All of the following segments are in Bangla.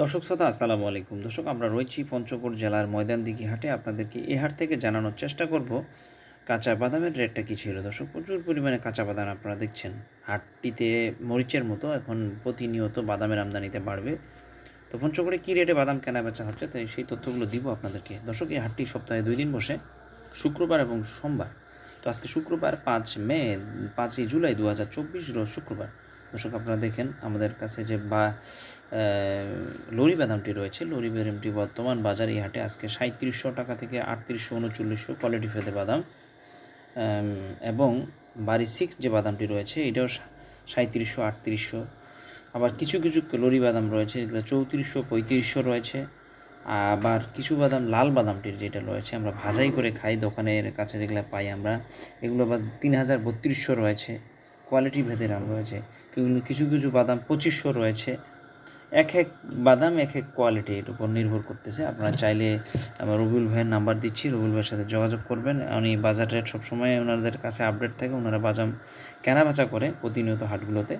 দর্শক শ্রোতা, আসসালামু আলাইকুম। দর্শক, আমরা রয়েছি পঞ্চগড় জেলার ময়দানদিঘি হাটে। আপনাদেরকে এ হাট থেকে জানানোর চেষ্টা করব, কাঁচা বাদামের রেটটা কী ছিল? দর্শক, প্রচুর পরিমাণে কাঁচা বাদাম আপনারা দেখছেন। হাটটিতে মরিচের মতো এখন প্রতিনিয়ত বাদামের আমদানিতে বাড়বে। তো পঞ্চগড়ে কী রেটে বাদাম কেনা বেচা হচ্ছে? তো সেই তথ্যগুলো দিব আপনাদেরকে। দর্শক, এই হাটটি সপ্তাহে দুই দিন বসে, শুক্রবার এবং সোমবার। তো আজকে শুক্রবার পাঁচ মে, পাঁচই জুলাই দু হাজার চব্বিশ শুক্রবার। দর্শক, আপনারা দেখেন আমাদের কাছে যে বা লরি বাদামটি রয়েছে। লরি বাদামটি বর্তমান বাজার এই হাটে আজকে সাঁত্রিশশো টাকা থেকে আটত্রিশশো উনচল্লিশশো কোয়ালিটি ফেদে বাদাম। এবং বাড়ি সিক্স যে বাদামটি রয়েছে, এটাও সাঁত্রিশশো আটত্রিশশো। আবার কিছু কিছু লরি বাদাম রয়েছে, যেগুলো চৌত্রিশশো, পঁয়ত্রিশশো রয়েছে। আবার কিছু বাদাম লাল বাদামটির যেটা রয়েছে, আমরা ভাজাই করে খাই দোকানের কাছে যেগুলো পাই আমরা। এগুলো আবার তিন হাজার বত্রিশশো রয়েছে। কোয়ালিটি ভেদে দাম রয়েছে। কিছু- কিছু বাদাম পঁচিশশো রয়েছে। এক এক বাদাম, এক এক কোয়ালিটির উপর নির্ভর করতেছে। আপনারা চাইলে, আমার রবিউল ভাইয়ের নাম্বার দিচ্ছি, রবিউল ভাইয়ের সাথে যোগাযোগ করবেন। উনি বাজার রেট সবসময় ওনাদের কাছে আপডেট থাকে, ওনারা বাজাম কেনা বেচা করে প্রতিনিয়ত হাটগুলোতে।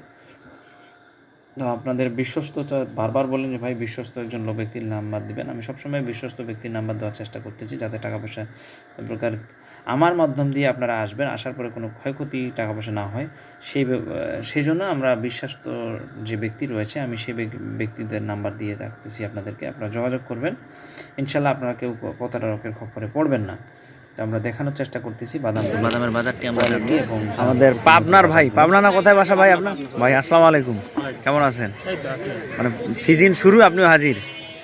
তো আপনাদের বিশ্বস্ত বারবার বলেন যে, ভাই, বিশ্বস্ত একজন ব্যক্তির নাম্বার দিবেন। আমি সবসময় বিশ্বস্ত ব্যক্তির নাম্বার দেওয়ার চেষ্টা করতেছি, যাতে টাকা পয়সা প্রকার আমার মাধ্যম দিয়ে আপনারা আসবেন আসার পরে কোনো ক্ষয়ক্ষতি টাকা পয়সা না হয়। সেই সেই জন্য আমরা বিশ্বাস্ত যে ব্যক্তি রয়েছে আমি সেই ব্যক্তিদের নাম্বার দিয়ে রাখতেছি আপনাদেরকে। আপনারা যোগাযোগ করবেন। ইনশাল্লাহ আপনারা কেউ প্রতারকের খপ্পরে পড়বেন না। তো আমরা দেখানোর চেষ্টা করতেছি বাদাম। বাদামের বাজারটি আমরা এবং আমাদের পাবনার ভাই। পাবনা না কোথায় বাসা ভাই আপনার? ভাই আসসালামু আলাইকুম। কেমন আছেন? এই তো আছে। মানে সিজন শুরু আপনিও হাজির।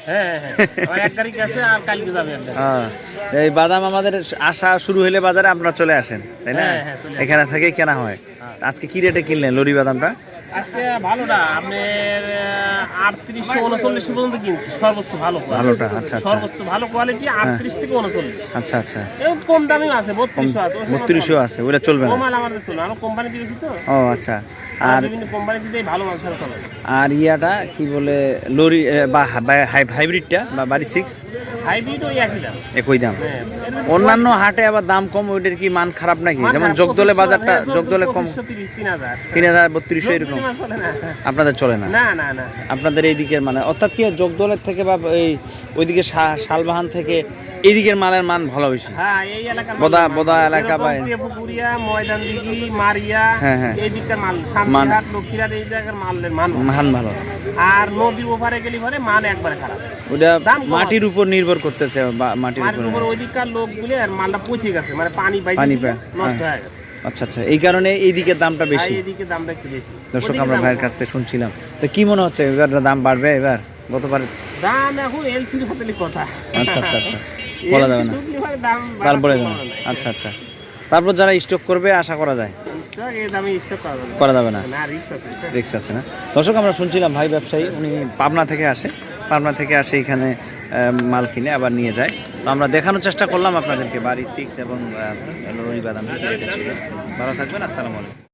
হ্যাঁ হ্যাঁ হ্যাঁ। এই বাদাম আমাদের আসা শুরু হলে বাজারে আপনারা চলে আসেন তাই না। এখানে থেকে কেনা হয়। আজকে কি রেটে কিনলেন লরি বাদামটা? আজকে ভালোটা আপনার আটত্রিশশো উনচল্লিশ পর্যন্ত কিনছি সর্বোচ্চ ভালো ভালোটা আচ্ছা আচ্ছা। সর্বোচ্চ ভালো কোয়ালিটি আটত্রিশ থেকে উনচল্লিশ। আচ্ছা আচ্ছা। এবং কম দামিও আছে বত্রিশশো আছে বত্রিশশো আছে ওটা চলবে না। কমাল আমাদের চলো আমরা কোম্পানি দিয়েছি তো। ও আচ্ছা। আর বিভিন্ন কোম্পানি দিতেই ভালো মাল চলে। আর ইয়াটা কি বলে লরি বা হাই- হাইব্রিডটা বা বাড়ি সিক্স হাইব্রিড ওই একই দাম। একই দাম। হ্যাঁ অন্যান্য হাটে আবার দাম কম ওইটার কি মান খারাপ নাকি? যেমন জগদলে বাজারটা হ্যাঁ, জগদলে কম তিন হাজার। বত্রিশশো এরকম। আপনাদের চলে না? না না না। আপনাদের এই দিকের মানে অর্থাৎ কি জগদলের থেকে বা এই ওইদিকে শালবাহান থেকে এই দিকের মালের মান ভালো বেশি? হ্যাঁ এই এলাকার বোদা- বোদা এলাকা বা- পুকুরিয়া ময়দান দিঘি মারিয়া হ্যাঁ, হ্যাঁ। এই দিককার মাল এই জায়গার মালের মান ভালো। মান ভালো। আর নদীর ওপারে গেলি পরে মান একবারে খারাপ। ওটা মাটির উপর নির্ভর করতেছে মাটির উপর। উপর ওই দিককার লোকগুলি আর মালটা পচে গেছে মানে পানি পাই পানি নষ্ট হ্যাঁ। হয়ে গেছে। আচ্ছা আচ্ছা এই কারণে এই দিকের দামটা বেশি। এদিকে দামটা একটু বেশি। দর্শক আমরা ভাইয়ের কাছ থেকে শুনছিলাম। তো কি মনে হচ্ছে এবার দাম বাড়বে এবার? গতবার দাম এখন এলসির হাতেলি কথা। আচ্ছা আচ্ছা আচ্ছা। বলা যাবে না। তারপরে। আচ্ছা আচ্ছা। তারপর যারা স্টক করবে আশা করা যায়? করা যাবে না। রিক্স আছে না। দর্শক আমরা শুনছিলাম ভাই ব্যবসায়ী উনি পাবনা থেকে আসে। পাবনা থেকে আসে এখানে মাল কিনে আবার নিয়ে যায়। তো আমরা দেখানোর চেষ্টা করলাম আপনাদেরকে, বাড়ি সিক্স এবং রবি বাদাম ভালো থাকবেন, আসসালামু আলাইকুম।